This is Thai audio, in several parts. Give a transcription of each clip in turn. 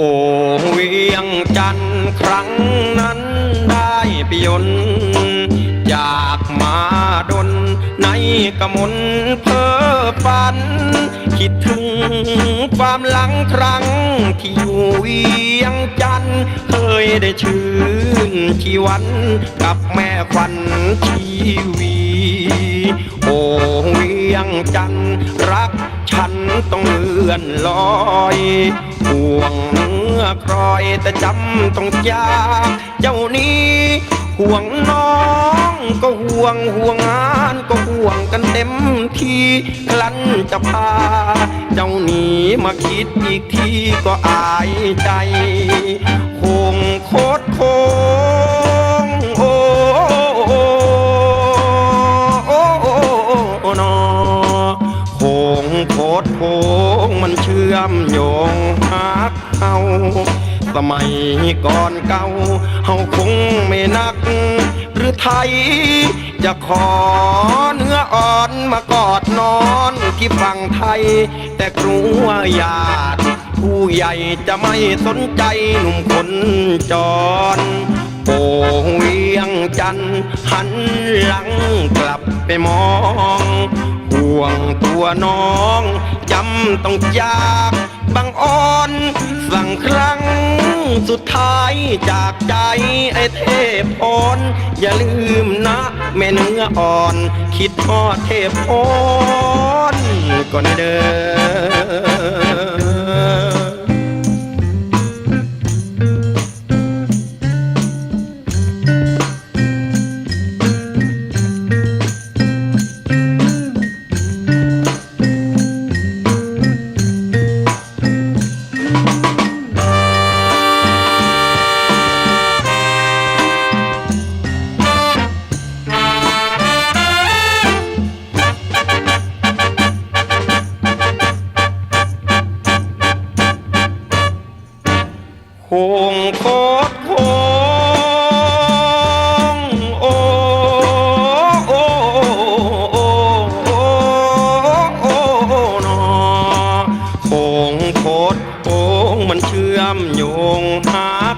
โอ้ห่วงจันทร์ครั้งนั้นได้ไปยนจากมาดนในกมลเพ้อฝัน คิดถึงความหลังครั้งที่อยู่เวียงจันทร์เคยได้ชื่นชีวันกับแม่ควันชีวีโอ้เวียงจันทร์รักฉันต้องเลื่อนลอยห่วง เนื้อครอยแต่จำต้องจากเจ้านี้ห่วงน้องก็ห่วงห่วงงานก็ห่วงกันเต็มที่คลันจะพา เจ้าหนีมาคิดอีกทีก็อายใจคงโคตรโคงโอ้โอ้โอ้โอ้โอ้นอโคงโคตรโคงมันเชื่อมโยงหัก เอาสมัยก่อนเก่าเฮาคงไม่นัก หรือไทย จะขอเนื้ออ่อนมากอดนอนที่ฝั่งไทย แต่กลัวญาติผู้ใหญ่จะไม่สนใจหนุ่มคนจรโป่งเวียงจันหันหลังกลับไปมอง ห่วงตัวน้องจำต้องจากบังอ่อน สั่งครั้งสุดท้ายจากใจไอ้เทพพรอย่าลืมนะแม่เนื้ออ่อน คิดทอดเทพพรก่อนเด้อ โคงโคตรโคงโอโอโอโอโอนอโคงโคตรโคงมันเชื่อมโยงหักเอา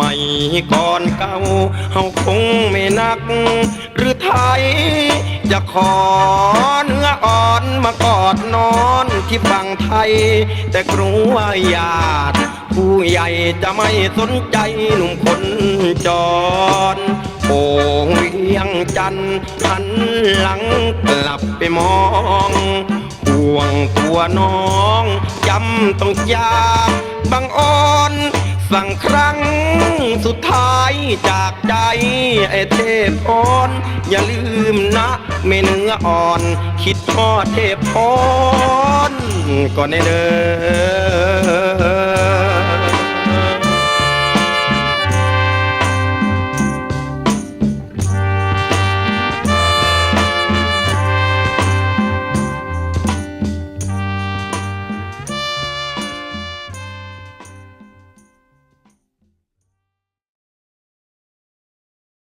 มัยก่อนเก่าเฮาคงไม่นัก หรือไทย จะขอเนื้ออ่อนมากอดนอนที่ฝั่งไทย แต่กลัวญาติผู้ใหญ่จะไม่สนใจหนุ่มคนจรโป่งเวียงจันท์หันหลังกลับไปมองห่วงตัวน้องจำต้องจากบังอ่อน สั่งครั้งสุดท้ายจากใจไอ้เทพพรอย่าลืมนะเมเนื้ออ่อน คิดทอดเทพพรก่อนเด้อ